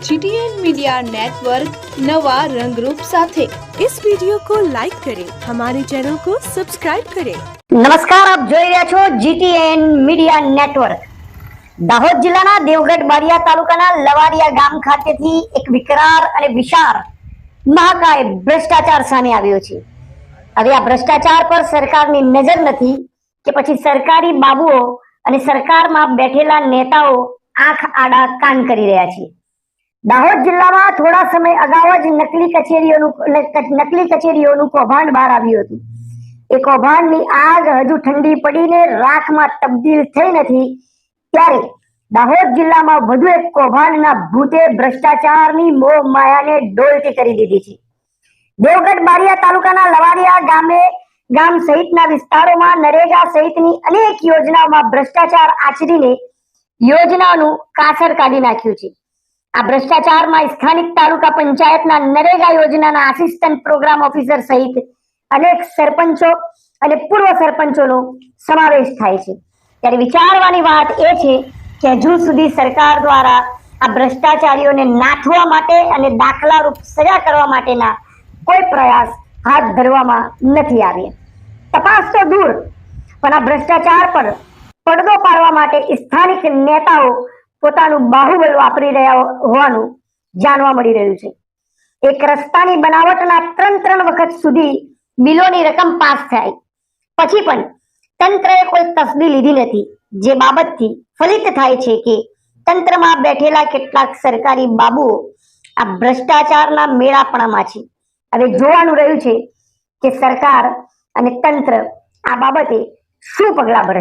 GTN media network नवा रंग रूप साथे इस वीडियो को लाइक करें हमारे चैनल को सब्सक्राइब करें નમસ્કાર આપ જોઈ રહ્યા છો જીટીએન મીડિયા નેટવર્ક દાહોદ જિલ્લાના દેવગઢ બારિયા તાલુકાના લવારિયા ગામ ખાતેથી એક વિકરાળ અને વિશાળ મહાકાય ભ્રષ્ટાચાર સામે આવ્યો છે હવે આ ભ્રષ્ટાચાર પર સરકારની નજર નથી કે પછી સરકારી બાબુઓ અને સરકારમાં બેઠેલા નેતાઓ આંખ આડા કાન કરી રહ્યા છે દાહોદ જિલ્લામાં થોડા સમય અગાઉ જ નકલી કચેરીઓનું નકલી કચેરીઓનું કૌભાંડ બહાર આવ્યું હતું. એ કૌભાંડની આગ હજુ ઠંડી પડીને રાખમાં તબદીલ થઈ નથી. ત્યારે દાહોદ જિલ્લામાં વધુ એક કૌભાંડના ભૂતે ભ્રષ્ટાચારની મોહ માયાને ડોલતી કરી દીધી છે. દેવગઢ બારિયા તાલુકાના લવાડિયા ગામે, ગામ સહિતના વિસ્તારોમાં નરેગા સહિતની અનેક યોજનાઓમાં ભ્રષ્ટાચાર આચરીને યોજનાનું કાસર કાઢી નાખ્યું છે. આ ભ્રષ્ટાચારમાં સ્થાનિક તાલુકા પંચાયતના નરેગા યોજનાના આસિસ્ટન્ટ પ્રોગ્રામ ઓફિસર સહિત અનેક સરપંચો અને પૂર્વ સરપંચોનો સમાવેશ થાય છે. ત્યારે વિચારવાની વાત એ છે કે હજુ સુધી સરકાર દ્વારા આ ભ્રષ્ટાચારીઓને નાથવા માટે અને દાખલારૂપ સજા કરવા માટેના કોઈ પ્રયાસ હાથ ધરવામાં નથી આવ્યા. તપાસ તો દૂર, પણ આ ભ્રષ્ટાચાર પર પડદો પાડવા માટે સ્થાનિક નેતાઓ પોતાનું બાહુબલ વાપરી રહ્યા હોવાનું જાણવા મળી રહ્યું છે. એક રસ્તાની બનાવટના ત્રણ ત્રણ વખત સુધી બિલોની રકમ પાસ થાય. પછી પણ તંત્રએ કોઈ તસદી લીધી નથી. જે બાબતથી ફલિત થાય છે કે તંત્રમાં બેઠેલા કેટલાક સરકારી બાબુઓ આ ભ્રષ્ટાચારના મેળાપણામાં છે. હવે જોવાનું રહ્યું છે કે સરકાર અને તંત્ર આ બાબતે શું પગલાં ભરે